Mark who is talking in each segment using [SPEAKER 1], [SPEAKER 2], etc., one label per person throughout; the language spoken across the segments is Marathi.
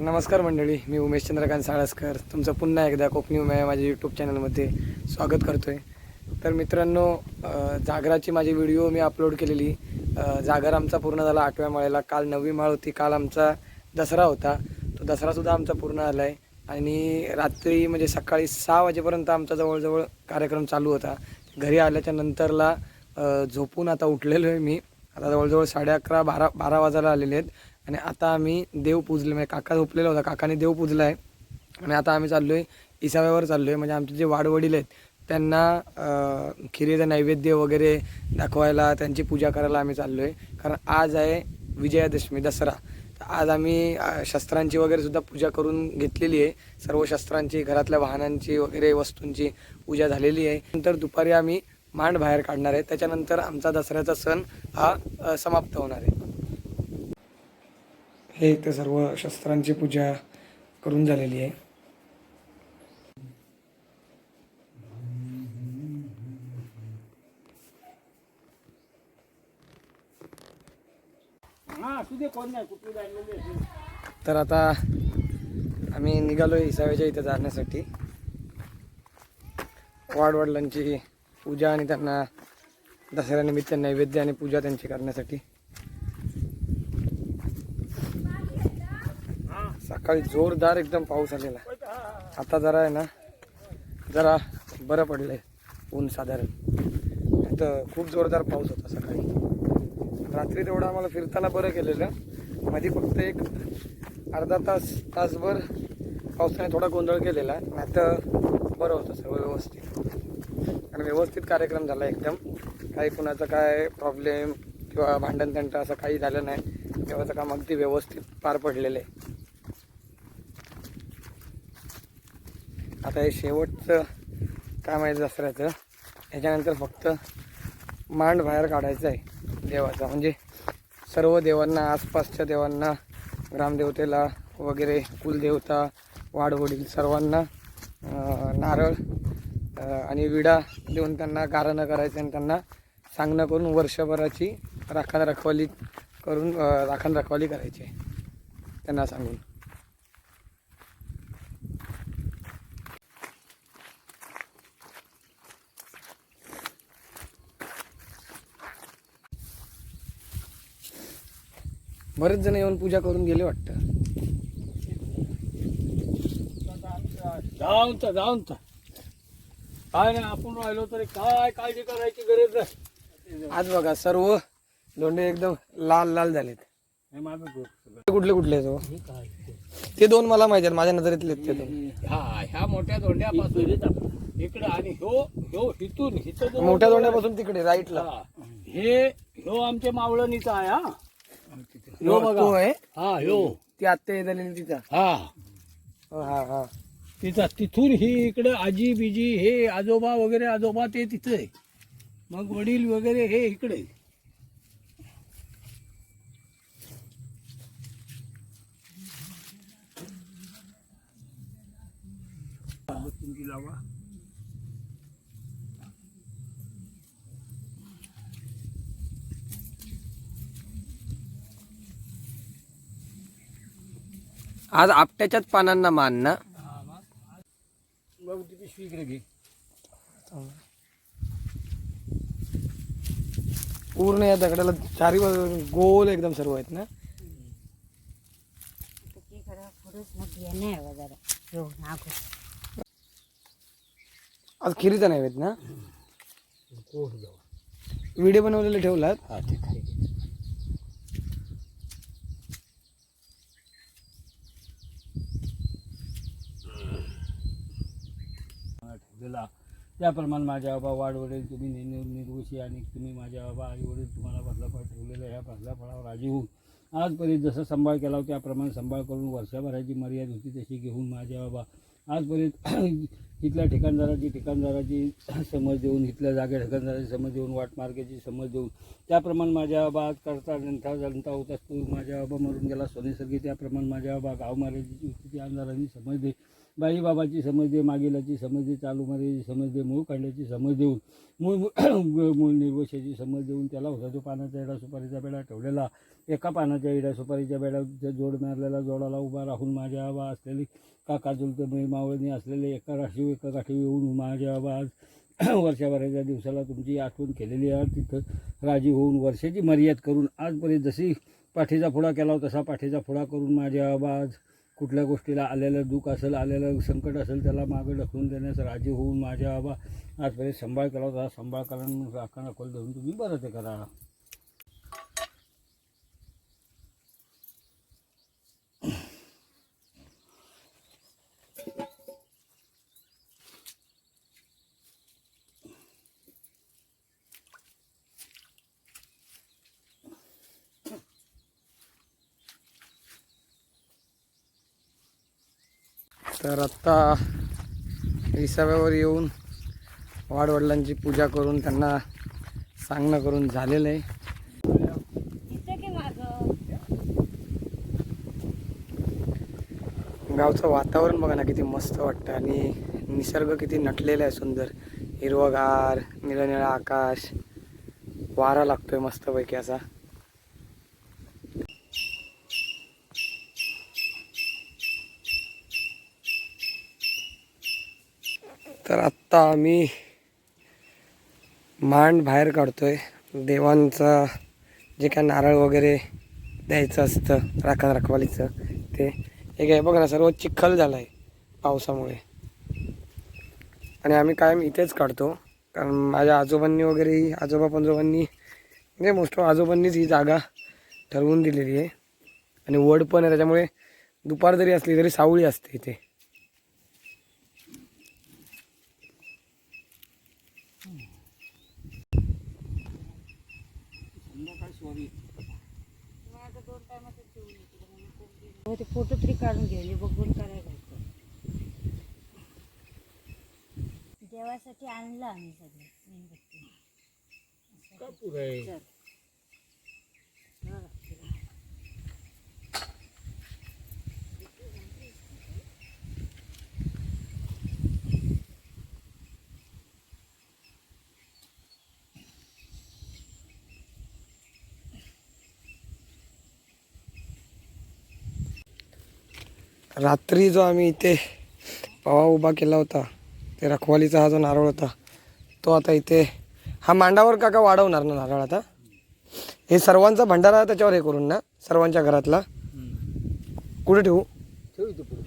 [SPEAKER 1] नमस्कार मंडळी मी उमेश चंद्रकांत साळसकर. तुमचं पुन्हा एकदा कोकणी उमे माझ्या यूट्यूब चॅनलमध्ये स्वागत करतो आहे तर मित्रांनो जागराची माझी व्हिडिओ मी अपलोड केलेली. जागर आमचा पूर्ण झाला आठव्या माळेला काल नववी माळ होती काल आमचा दसरा होता. तो दसरासुद्धा आमचा पूर्ण झाला आहे आणि रात्री म्हणजे सकाळी सहा वाजेपर्यंत आमचा जवळजवळ कार्यक्रम चालू होता. घरी आल्याच्या नंतरला झोपून आता उठलेलो आहे मी. आता जवळजवळ साडे अकरा बारा बारा वाजायला आलेले आहेत. आणि आता आम्ही देव पूजले म्हणजे काका झोपलेला होता काकाने देव पूजला आहे आणि आता आम्ही चाललो आहे इसाव्यावर चाललो आहे म्हणजे आमचे जे वाडवडील आहेत त्यांना खिरेचा खिरीचं नैवेद्य वगैरे दाखवायला त्यांची पूजा करायला आम्ही चाललो आहे कारण आज आहे विजयादशमी दसरा. तर आज आम्ही शस्त्रांची वगैरे सुद्धा पूजा करून घेतलेली आहे. सर्व शस्त्रांची घरातल्या वाहनांची वगैरे वस्तूंची पूजा झालेली आहे. नंतर दुपारी आम्ही मांड बाहेर काढणार आहे. त्याच्यानंतर आमचा दसऱ्याचा सण हा समाप्त होणार आहे. हे इथं सर्व शस्त्रांची पूजा करून झालेली आहे. तर आता आम्ही निघालो इसाव्याच्या इथं जाण्यासाठी. वाडवडिलांची पूजा आणि त्यांना दसऱ्यानिमित्त नैवेद्य आणि पूजा त्यांची करण्यासाठी. सकाळी जोरदार एकदम पाऊस आलेला. आता जरा आहे ना जरा बरं पडलंय ऊन साधारण. तर खूप जोरदार पाऊस होता सकाळी. रात्री तेवढं आम्हाला फिरताना बरं केलेलं मध्ये फक्त एक अर्धा तास तासभर पावसाने थोडा गोंधळ केलेला. नाही तर बरं होतं सर्व व्यवस्थित. आणि व्यवस्थित कार्यक्रम झाला एकदम. काही कुणाचं काय प्रॉब्लेम किंवा भांडण असं काही झालं नाही. तेव्हाचं काम अगदी व्यवस्थित पार पडलेलं आहे. आता हे शेवटचं काम आहे दसऱ्याचं. ह्याच्यानंतर फक्त मांड बाहेर काढायचं आहे देवाचा. म्हणजे सर्व देवांना आसपासच्या देवांना ग्रामदेवतेला वगैरे कुलदेवता वाडवडील सर्वांना नारळ आणि विडा देऊन त्यांना गारणं करायचं आणि त्यांना सांगणं करून वर्षभराची राखण रखवाली करून राखण रखवाली करायची आहे. त्यांना सांगून. बरेच जण येऊन पूजा करून गेले वाटतं.
[SPEAKER 2] जाऊन तर जाऊन तर. काय नाही आपण राहिलो तरी काय काळजी करायची गरज नाही.
[SPEAKER 1] आज बघा सर्व दोंडे एकदम लाल लाल झालेत.
[SPEAKER 2] हे माझं.
[SPEAKER 1] ते कुठले कुठले आहेत हो? ते दोन मला माहिती आहेत माझ्या नजरेतले आहेत ते दोन.
[SPEAKER 2] ह्या ह्या मोठ्या दोंड्यापासून इकडे आणि ह्यो ह्यो हिथून हिथं जो-
[SPEAKER 1] मोठ्या दोंड्यापासून तिकडे राईटला
[SPEAKER 2] हा. हे ह्यो आमच्या मावळणीचा आहे हा.
[SPEAKER 1] तो
[SPEAKER 2] बघा.
[SPEAKER 1] आहे?
[SPEAKER 2] हा ह्यो
[SPEAKER 1] ती आत्या झालेली तिचा
[SPEAKER 2] हा.
[SPEAKER 1] हो, हा हा.
[SPEAKER 2] तिचा तिथून ही इकडे आजी बिजी हे आजोबा वगैरे आजोबा ते तिथे आहे. मग वडील वगैरे हे इकडे लावा.
[SPEAKER 1] आज आपट्याच्याच पानांना मान ना. पूर्ण या दगडाला चारी बाजू गोल एकदम सर्व आहेत ना. आज खिरीचा नैवेद्य ना.
[SPEAKER 2] कोट जाऊ
[SPEAKER 1] व्हिडिओ बनवलेले ठेवलात.
[SPEAKER 2] दिला त्याप्रमाणे माझ्या बाबा वाडवडील तुम्ही नि- निर्दोषी आणि तुम्ही माझ्या बाबा आईवडील तुम्हाला बदलाफळ ठेवलेलं ह्या बदलाफळावर राजी होऊन आजपर्यंत जसं सांभाळ केला होता त्याप्रमाणे सांभाळ करून वर्षभराची मर्यादा होती तशी घेऊन माझ्या बाबा आजपर्यंत इथल्या ठिकाणदाराची ठिकाणदाराची समज देऊन इथल्या जागे ठिकाणदाराची समज देऊन वाटमार्गाची समज देऊन त्याप्रमाणे माझ्या बाबा आज करता जनता जनता होत असतो माझ्या बाबा मरून गेला. सोनेसर्गी त्याप्रमाणे माझ्या बाबा गाव मार्गाची होती आमदारांनी समज दे बाईबाबाची समज दे मागेलाची समज दे चालू मारायची समज दे मूळ काढल्याची समज देऊन मूळ मूळ निर्वशाची समज देऊन त्याला होता पानाचा एडा सुपारीचा बेडा ठेवलेला. एका पानाच्या एडा सुपारीच्या बेड्या जोड मारलेला जोडाला उभा राहून माझ्या आबा असलेली काका चुलते मी मावळणी असलेले एका राशीव एका काठी येऊन माझ्या आबा आज वर्षाभराच्या दिवसाला तुमची आठवण केलेली आहे. तिथं राजी होऊन वर्षाची मर्याद करून आजपर्यंत जशी पाठीचा फोडा केला होता तसा पाठीचा फोडा करून माझ्या आबा आज कुठल्या गोष्टीला आलेलं दुःख असेल आलेलं संकट असेल त्याला मागं ढकलून देण्यास राजी होऊन माझ्या बाबा आजपर्यंत सांभाळ केला होता. सांभाळ करून राखण खोल धरून तुम्ही बरं ते करा.
[SPEAKER 1] तर आत्ता विसाव्यावर येऊन वाडवडिलांची पूजा करून त्यांना सांगणं करून झालेलं आहे. गावचं वातावरण बघा ना किती मस्त वाटतं आणि निसर्ग किती नटलेला आहे सुंदर. हिरवगार निळनिळा आकाश. वारा लागतोय मस्तपैकी असा. तर आत्ता आम्ही मांड बाहेर काढतो आहे देवांचा जे काय नारळ वगैरे द्यायचं असतं राखण रखवालीचं ते. हे काय बघा ना सर्व चिखल झालं आहे पावसामुळे. आणि आम्ही कायम इथेच काढतो. कारण माझ्या आजोबांनी वगैरे ही आजोबा पंजोबांनी म्हणजे मोस्ट ऑफ आजोबांनीच ही जागा ठरवून दिलेली आहे. आणि वड पण आहे त्याच्यामुळे दुपार जरी असली तरी सावळी असते इथे
[SPEAKER 3] हो ते फोटो तरी काढून घ्यायचे बघून करायला देवासाठी आणलं आम्ही सगळे. मेणबत्ती.
[SPEAKER 1] रात्री जो आम्ही इथे पवा उभा केला होता ते रखवालीचा हा जो नारळ होता तो आता इथे हा मांडावर काका वाढवणार ना नारळ आता? हे सर्वांचा भंडारा त्याच्यावर हे करून ना सर्वांच्या घरातला. कुठे ठेवू
[SPEAKER 2] ठेव इथं पुढे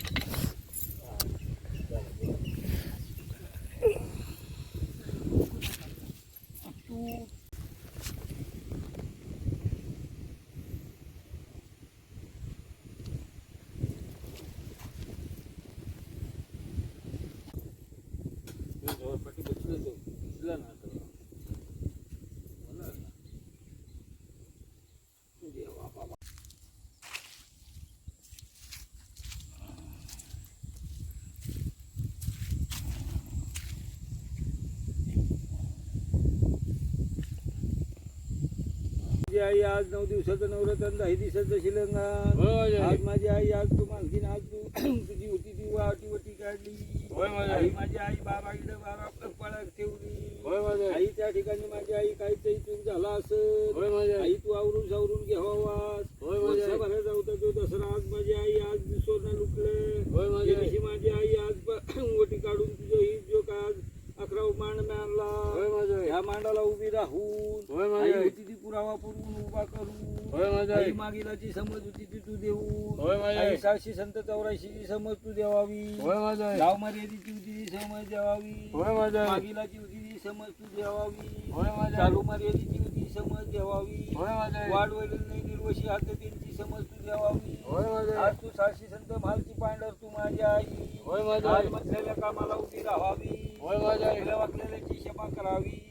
[SPEAKER 2] झोपडपट्टी बसलो तो दिसला ना आता. बोला ना. देवा बाबा. माझी आई आज नऊ दिवसाचं नवरत्न दहा दिवसाचं शिलंगण आज माझी आई आज तू मालकीन आज तू तुझी होती ती वाटी वटी काढली. आई माझी आई बाबा इकडे बाबा पळक ठेवली. आई त्या ठिकाणी माझी आई काहीतरी चूक झाला असं. आई तू आवरून सावरून घ्यावास वर्षभरात होता तो दसरा आज माझी आई आज सोनं लुटलं त्या दिवशी माझी आई आज प- वटी काढून तुझं ही जो का आज अकरा मांड मांडला ह्या मांडाला उभी राहून आई होती ती पुरावा पुरवून उभा करून आई मागिलाची समज होती ती तू देऊन आई सहाशे संत चौऱ्याऐंशी समज तू देवावी गाव मर्यादेची होती ती समज द्यावावी मागिलाची होती ती समज तू द्यावावी चालू मर्यादेची होती समज द्यावावी वाढ वडील नाही निर्वशी हात त्यांची समज तू द्यावावी आज तू सहाशे संत मालची पांढर तू माझी आई आज बसलेल्या कामाला उभी राहावी वाकलेल्याची क्षमा करावी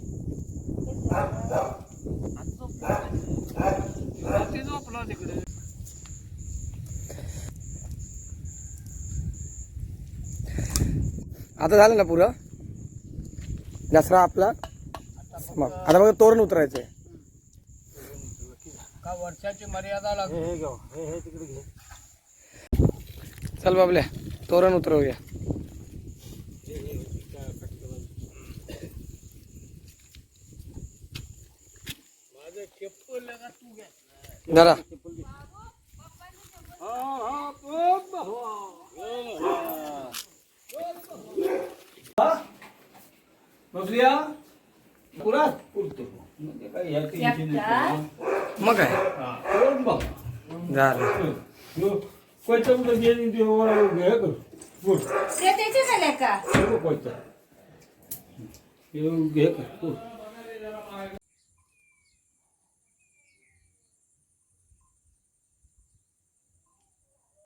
[SPEAKER 1] आता झालं ना पुरं? दसरा आपला? मग आता मग तोरण उतरायचं आहे
[SPEAKER 2] का वर्षाची मर्यादा लागते हे घेऊ हे हे तिकडे घे.
[SPEAKER 1] चल बाबल्या तोरण उतरवूया.
[SPEAKER 2] माझं चप्पल लगा तू घ्या
[SPEAKER 1] जरा
[SPEAKER 2] हा हा खूप बसलिया पुरा पुरतो म्हणजे काय या टेन्शन
[SPEAKER 1] मग काय?
[SPEAKER 2] हा, करून बघ?
[SPEAKER 1] झालं.
[SPEAKER 2] कोयता कुठं गेली ते घे कर. पुढ
[SPEAKER 3] ते त्याचे झाले का?
[SPEAKER 2] कोयता घे कर.